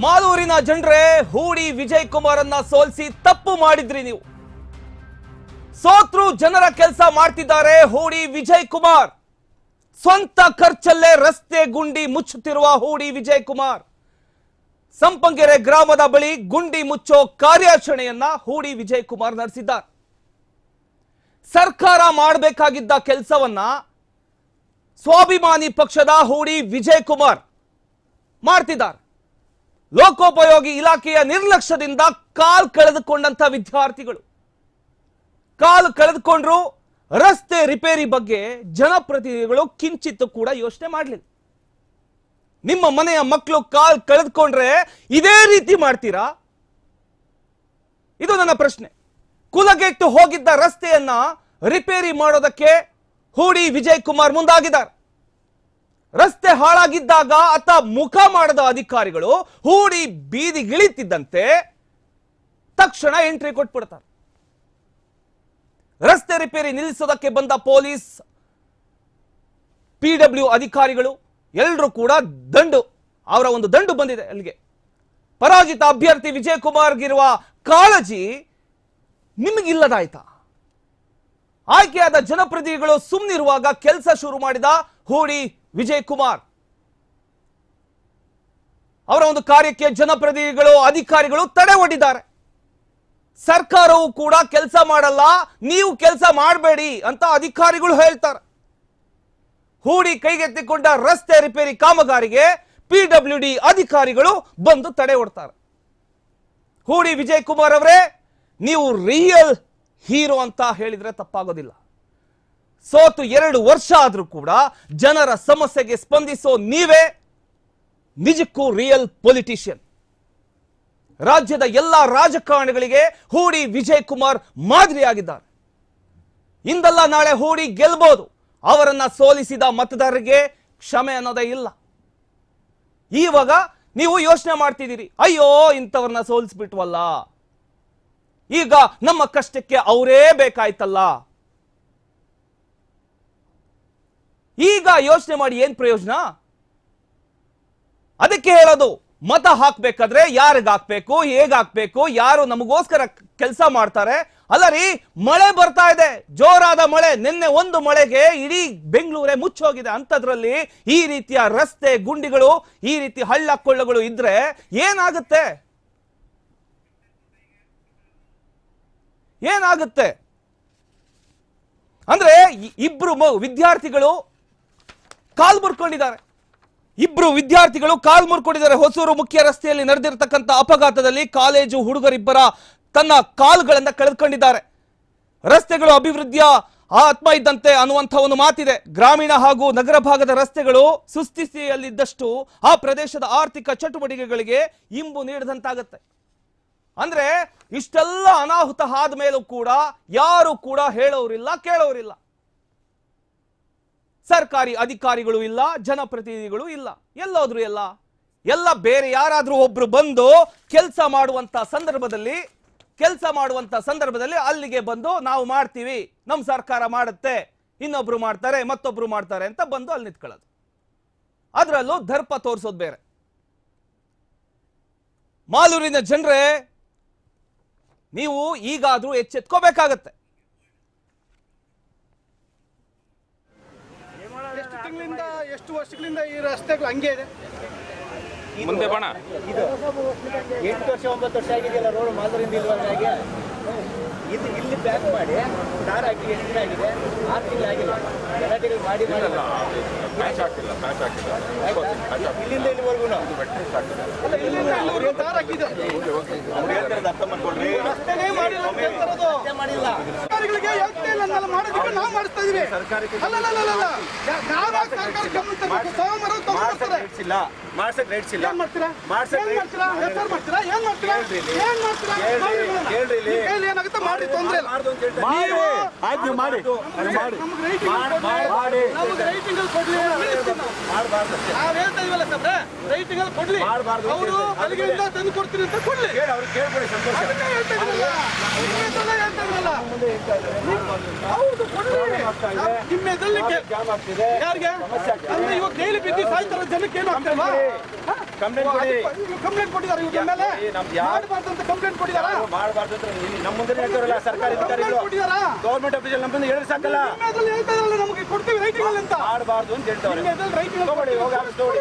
ಮಾಲೂರಿನ ಜನರೇ, ಹೂಡಿ ವಿಜಯ್ ಕುಮಾರನ್ನ ಸೋಲಿಸಿ ತಪ್ಪು ಮಾಡಿದ್ರಿ ನೀವು. ಸೋತ್ರು ಜನರ ಕೆಲಸ ಮಾಡ್ತಿದ್ದಾರೆ ಹೂಡಿ ವಿಜಯ್ ಕುಮಾರ್ ಸ್ವಂತ ಖರ್ಚಲ್ಲೇ ರಸ್ತೆ ಗುಂಡಿ ಮುಚ್ಚುತ್ತಿರುವ ಹೂಡಿ ವಿಜಯ್ ಕುಮಾರ್ ಸಂಪಂಗೆರೆ ಗ್ರಾಮದ ಬಳಿ ಗುಂಡಿ ಮುಚ್ಚೋ ಕಾರ್ಯಾಚರಣೆಯನ್ನ ಹೂಡಿ ವಿಜಯ್ ಕುಮಾರ್ ನಡೆಸಿದ್ದಾರೆ. ಸರ್ಕಾರ ಮಾಡಬೇಕಾಗಿದ್ದ ಕೆಲಸವನ್ನ ಸ್ವಾಭಿಮಾನಿ ಪಕ್ಷದ ಹೂಡಿ ವಿಜಯ್ ಕುಮಾರ್ ಮಾಡ್ತಿದ್ದಾರೆ. ಲೋಕೋಪಯೋಗಿ ಇಲಾಖೆಯ ನಿರ್ಲಕ್ಷ್ಯದಿಂದ ಕಾಲ್ ಕಳೆದುಕೊಂಡಂತ ವಿದ್ಯಾರ್ಥಿಗಳು. ಕಾಲು ಕಳೆದುಕೊಂಡ್ರು ರಸ್ತೆ ರಿಪೇರಿ ಬಗ್ಗೆ ಜನಪ್ರತಿನಿಧಿಗಳು ಕಿಂಚಿತ್ತು ಕೂಡ ಯೋಚನೆ ಮಾಡಲಿಲ್ಲ. ನಿಮ್ಮ ಮನೆಯ ಮಕ್ಕಳು ಕಾಲ್ ಕಳೆದುಕೊಂಡ್ರೆ ಇದೇ ರೀತಿ ಮಾಡ್ತೀರಾ? ಇದು ನನ್ನ ಪ್ರಶ್ನೆ. ಕುಲಗೆಟ್ಟು ಹೋಗಿದ್ದ ರಸ್ತೆಯನ್ನ ರಿಪೇರಿ ಮಾಡೋದಕ್ಕೆ ಹೂಡಿ ವಿಜಯ್ ಕುಮಾರ್ ಮುಂದಾಗಿದ್ದಾರೆ. ರಸ್ತೆ ಹಾಳಾಗಿದ್ದಾಗ ಆತ ಮುಖ ಮಾಡದ ಅಧಿಕಾರಿಗಳು ಹೂಡಿ ಬೀದಿಗಿಳಿತಿದ್ದಂತೆ ತಕ್ಷಣ ಎಂಟ್ರಿ ಕೊಟ್ಬಿಡ್ತಾರೆ. ರಸ್ತೆ ರಿಪೇರಿ ನಿಲ್ಲಿಸೋದಕ್ಕೆ ಬಂದ ಪೊಲೀಸ್ ಪಿಡಬ್ಲ್ಯೂ ಅಧಿಕಾರಿಗಳು ಎಲ್ಲರೂ ಕೂಡ ದಂಡು, ಅವರ ಒಂದು ದಂಡು ಬಂದಿದೆ ಅಲ್ಲಿಗೆ. ಪರಾಜಿತ ಅಭ್ಯರ್ಥಿ ವಿಜಯ್ ಕುಮಾರ್ಗಿರುವ ಕಾಳಜಿ ನಿಮಗಿಲ್ಲದಾಯ್ತಾ? ಆಯ್ಕೆಯಾದ ಜನಪ್ರತಿನಿಧಿಗಳು ಸುಮ್ಮನಿರುವಾಗ ಕೆಲಸ ಶುರು ಮಾಡಿದ ಹೂಡಿ ವಿಜಯ್ ಕುಮಾರ್ ಅವರ ಒಂದು ಕಾರ್ಯಕ್ಕೆ ಜನಪ್ರತಿನಿಧಿಗಳು, ಅಧಿಕಾರಿಗಳು ತಡೆ ಒಡ್ಡಿದ್ದಾರೆ. ಸರ್ಕಾರವು ಕೂಡ ಕೆಲಸ ಮಾಡಲ್ಲ, ನೀವು ಕೆಲಸ ಮಾಡಬೇಡಿ ಅಂತ ಅಧಿಕಾರಿಗಳು ಹೇಳ್ತಾರೆ. ಹೂಡಿ ಕೈಗೆತ್ತಿಕೊಂಡ ರಸ್ತೆ ರಿಪೇರಿ ಕಾಮಗಾರಿಗೆ ಪಿಡಬ್ಲ್ಯೂ ಡಿ ಅಧಿಕಾರಿಗಳು ಬಂದು ತಡೆ ಒಡ್ತಾರೆ. ಹೂಡಿ ವಿಜಯ್ ಕುಮಾರ್ ಅವರೇ, ನೀವು ರಿಯಲ್ ಹೀರೋ ಅಂತ ಹೇಳಿದ್ರೆ ತಪ್ಪಾಗೋದಿಲ್ಲ. ಸೋತು ಎರಡು ವರ್ಷ ಆದರೂ ಕೂಡ ಜನರ ಸಮಸ್ಯೆಗೆ ಸ್ಪಂದಿಸೋ ನೀವೇ ನಿಜಕ್ಕೂ ರಿಯಲ್ ಪೊಲಿಟಿಷಿಯನ್ ರಾಜ್ಯದ ಎಲ್ಲ ರಾಜಕಾರಣಿಗಳಿಗೆ ಹೂಡಿ ವಿಜಯ್ ಕುಮಾರ್ ಮಾದರಿಯಾಗಿದ್ದಾರೆ. ಇಂದಲ್ಲ ನಾಳೆ ಹೂಡಿ ಗೆಲ್ಬಹುದು ಅವರನ್ನ ಸೋಲಿಸಿದ ಮತದಾರರಿಗೆ ಕ್ಷಮೆ ಅನ್ನೋದೇ ಇಲ್ಲ. ಈವಾಗ ನೀವು ಯೋಚನೆ ಮಾಡ್ತಿದ್ದೀರಿ, ಅಯ್ಯೋ, ಇಂಥವ್ರನ್ನ ಸೋಲಿಸ್ಬಿಟ್ವಲ್ಲ. ಈಗ ನಮ್ಮ ಕಷ್ಟಕ್ಕೆ ಅವರೇ ಬೇಕಾಯ್ತಲ್ಲ. ಈಗ ಯೋಚನೆ ಮಾಡಿ ಏನ್ ಪ್ರಯೋಜನ? ಅದಕ್ಕೆ ಹೇಳೋದು, ಮತ ಹಾಕ್ಬೇಕಾದ್ರೆ ಯಾರಿಗ ಹಾಕ್ಬೇಕು, ಹೇಗ್ ಹಾಕ್ಬೇಕು, ಯಾರು ನಮಗೋಸ್ಕರ ಕೆಲಸ ಮಾಡ್ತಾರೆ? ಅಲ್ಲ ರೀ, ಮಳೆ ಬರ್ತಾ ಇದೆ, ಜೋರಾದ ಮಳೆ, ನಿನ್ನೆ ಒಂದು ಮಳೆಗೆ ಇಡೀ ಬೆಂಗಳೂರೇ ಮುಚ್ಚೋಗಿದೆ. ಅಂಥದ್ರಲ್ಲಿ ಈ ರೀತಿಯ ರಸ್ತೆ, ಗುಂಡಿಗಳು, ಈ ರೀತಿ ಹಳ್ಳ ಕೊಳ್ಳಗಳು ಇದ್ರೆ ಏನಾಗುತ್ತೆ? ಏನಾಗುತ್ತೆ? ಅಂದ್ರೆ ಇಬ್ರು ವಿದ್ಯಾರ್ಥಿಗಳು ಕಾಲ್ ಮುರ್ಕೊಂಡಿದ್ದಾರೆ. ಇಬ್ರು ವಿದ್ಯಾರ್ಥಿಗಳು ಕಾಲ್ ಮುರ್ಕೊಂಡಿದ್ದಾರೆ. ಹೊಸೂರು ಮುಖ್ಯ ರಸ್ತೆಯಲ್ಲಿ ನಡೆದಿರತಕ್ಕಂತ ಅಪಘಾತದಲ್ಲಿ ಕಾಲೇಜು ಹುಡುಗರಿಬ್ಬರ ತನ್ನ ಕಾಲ್ಗಳನ್ನ ಕಳೆದುಕೊಂಡಿದ್ದಾರೆ. ರಸ್ತೆಗಳು ಅಭಿವೃದ್ಧಿಯ ಆತ್ಮ ಇದ್ದಂತೆ ಅನ್ನುವಂಥ ಒಂದು ಮಾತಿದೆ. ಗ್ರಾಮೀಣ ಹಾಗೂ ನಗರ ಭಾಗದ ರಸ್ತೆಗಳು ಸುಸ್ಥಿತಿಯಲ್ಲಿದ್ದಷ್ಟು ಆ ಪ್ರದೇಶದ ಆರ್ಥಿಕ ಚಟುವಟಿಕೆಗಳಿಗೆ ಇಂಬು ನೀಡಿದಂತಾಗತ್ತೆ. ಅಂದ್ರೆ ಇಷ್ಟೆಲ್ಲ ಅನಾಹುತ ಆದ ಮೇಲೂ ಕೂಡ ಯಾರು ಕೂಡ ಹೇಳೋರಿಲ್ಲ, ಕೇಳೋರಿಲ್ಲ. ಸರ್ಕಾರಿ ಅಧಿಕಾರಿಗಳು ಇಲ್ಲ, ಜನಪ್ರತಿನಿಧಿಗಳು ಇಲ್ಲ. ಎಲ್ಲೋದ್ರು ಎಲ್ಲ ಎಲ್ಲ ಬೇರೆ ಯಾರಾದ್ರೂ ಒಬ್ರು ಬಂದು ಕೆಲಸ ಮಾಡುವಂತ ಸಂದರ್ಭದಲ್ಲಿ, ಕೆಲಸ ಮಾಡುವಂತ ಸಂದರ್ಭದಲ್ಲಿ ಅಲ್ಲಿಗೆ ಬಂದು ನಾವು ಮಾಡ್ತೀವಿ ನಮ್ಮ ಸರ್ಕಾರ ಮಾಡುತ್ತೆ, ಇನ್ನೊಬ್ರು ಮಾಡ್ತಾರೆ, ಮತ್ತೊಬ್ರು ಮಾಡ್ತಾರೆ ಅಂತ ಬಂದು ಅಲ್ಲಿ ನಿಂತ್ಕೊಳ್ಳೋದು. ಅದರಲ್ಲೂ ದರ್ಪ ತೋರಿಸೋದು ಬೇರೆ. ಮಾಲೂರಿನ ಜನರೇ ನೀವು ಈಗಾದ್ರೂ ಎಚ್ಚೆತ್ಕೋಬೇಕಾಗತ್ತೆ. ಎಷ್ಟು ತಿಂಗಳಿಂದ ಎಷ್ಟು ವರ್ಷಗಳಿಂದ ಈ ರಸ್ತೆಗಳು ಹಂಗೆ ಇದೆ? ಮುಂದೆ ಬಣ ಎಂಟು ವರ್ಷ ಒಂಬತ್ತು ವರ್ಷ ಆಗಿದೆಯಲ್ಲ ರೋಡ್ ಮಾದರಿಂದ ಇಲ್ವಲ್ಲ ಹಾಗೆ? ಇದು ಇಲ್ಲಿ ಪ್ಯಾಕ್ ಮಾಡಿ ಸ್ಟಾರ್ ಹಾಕಿ ಎಷ್ಟು ಆಗಿದೆ ಆರು ತಿಂಗಳಾಗಿಲ್ಲ ಮಾಡಿ ಮಾಡಲ್ಲ ಮ್ಯಾಚ್ ಆಗ್ತಿಲ್ಲ ಮ್ಯಾಚ್ ಆಗ್ತಿಲ್ಲ? ಇಲ್ಲಿಂದ ಇಲ್ಲಿವರೆಗೂ? ಅಲ್ಲ ಇಲ್ಲಿಂದ ಇಲ್ಲಿವರೆಗೂ ದಾರ ಹಾಕಿದೆ. ರಸ್ತೆನೇ ಮಾಡಿಲ್ಲ ಅಂತ ಹೇಳ್ತಾರದು. ಮಾಡಿಲ್ಲ. ಸರ್ಕಾರಗಳಿಗೆ ಹೇಳ್ತಾ ಇಲ್ಲ ಅಂದಲ್ಲ, ಮಾಡೋದಕ್ಕೆ ನಾವು ಮಾಡಿಸ್ತಾ ಇದೀವಿ. ಅಲ್ಲ ಅಲ್ಲ, ಅಲ್ಲ, ಅಲ್ಲ. ಸರ್ಕಾರ ಗಮನ ತರ್ಬೇಕು? ತಗೊಂಬರೋರು ತಗೊಂಡ್ಬರ್ತಾರೆ. ಇಲ್ಲ. ಮಾಡ್ಸಕ್ ರೈಟ್ಸ್ ಇಲ್ಲ. ಮಾಡ್ತೀರಾ? ಮಾಡ್ಸಕ್ ಮಾಡ್ತೀರಾ? ಹೆಸರು ಮಾಡ್ತೀರಾ? ಏನ್ ಮಾಡ್ತೀರಾ? ಏನ್ ಮಾಡ್ತೀರಾ? ಕೇಳ್ರಿ, ಕೇಳ್ರಿ ಇಲ್ಲಿ. ಏನಾಗುತ್ತೆ ಮಾಡಿ ತೊಂದ್ರೆ ಇಲ್ಲ. ನೀವು ಆಯ್ತು ನೀವು ಮಾಡಿ. ನಮ್ಗೆ ರೈಟಿಂಗ್ ಅಲ್ಲಿ ಕೊಡ್ಲಿ. ನಾವು. ಮಾಡ್ಬಾರ್ದು. ಅಷ್ಟೇ. ನಾವ್ ಹೇಳ್ತಾ ಇದೀವಲ್ಲ ಸಾಬ್ರೆ ರೈಟಿಂಗ್ ಅಲ್ಲಿ ಕೊಡ್ಲಿ. ಅಂತ ಅವರು ಹೇಳ್ತಾರೆ. ತಂದು ಕೊಡ್ತೀನಿ ಅಂತ ಕೊಡ್ಲಿ. ಕೇಳಿ ಅವ್ರಿಗೆ ಸಂತೋಷ. ಅದನ್ನೇ ಹೇಳ್ತಾ ಇದೀವಲ್ಲ. ನಿಮ್ಮ ಹೇಳ್ತಾ ಇದೀವಲ್ಲ. ಮುಂದೆ ಹೇಳ್ತಾ ಇದ್ದಾರೆ. ಹೌದು ಕೊಡ್ಲಿ. ನಾವು ನಿಮ್ಮ ಎದುರಲ್ಲಿ ಕೇ- ಜಾಮ್ ಯಾರಿಗೆ? ಅಂದ್ರೆ ಇವಾಗ ಡೈಲಿ ಬಿದ್ದು ಸಾಯ್ತಾರ ಜನಕ್ಕೆ ಏನು ಆಗ್ತಲ್ವಾ ಕಂಪ್ಲೇಂಟ್ ಕೊಟ್ಟಿದ್ದಾರೆ ಇವ್ರ ಮೇಲೆ ಏ, ಮಾಡಬಾರ್ದು ಅಂತ ಕಂಪ್ಲೇಂಟ್ ಕೊಟ್ಟಿದ್ದಾರೆ? ಮಾಡಬಾರ್ದು ಅಂತ ನಮ್ಮ ಮುಂದೆ ಹೇಳ್ತಾರಲ್ಲ ಸರ್ಕಾರಿ ಅಧಿಕಾರಿಗಳು ಗೌರ್ಮೆಂಟ್ ಆಫೀಸಲ್ಲಿ ನಮ್ಮ ಮುಂದೆ ಹೇಳಿದ್ರೆ ಸಾಕಲ್ಲ. ನಮಗೆ ಕೊಡ್ತೀವಿ ರೈಟಿಂಗ್ ಅಂತ ಮಾಡಬಾರ್ದು ಅಂತ ಹೇಳ್ತಾರೆ ಹೋಗಿ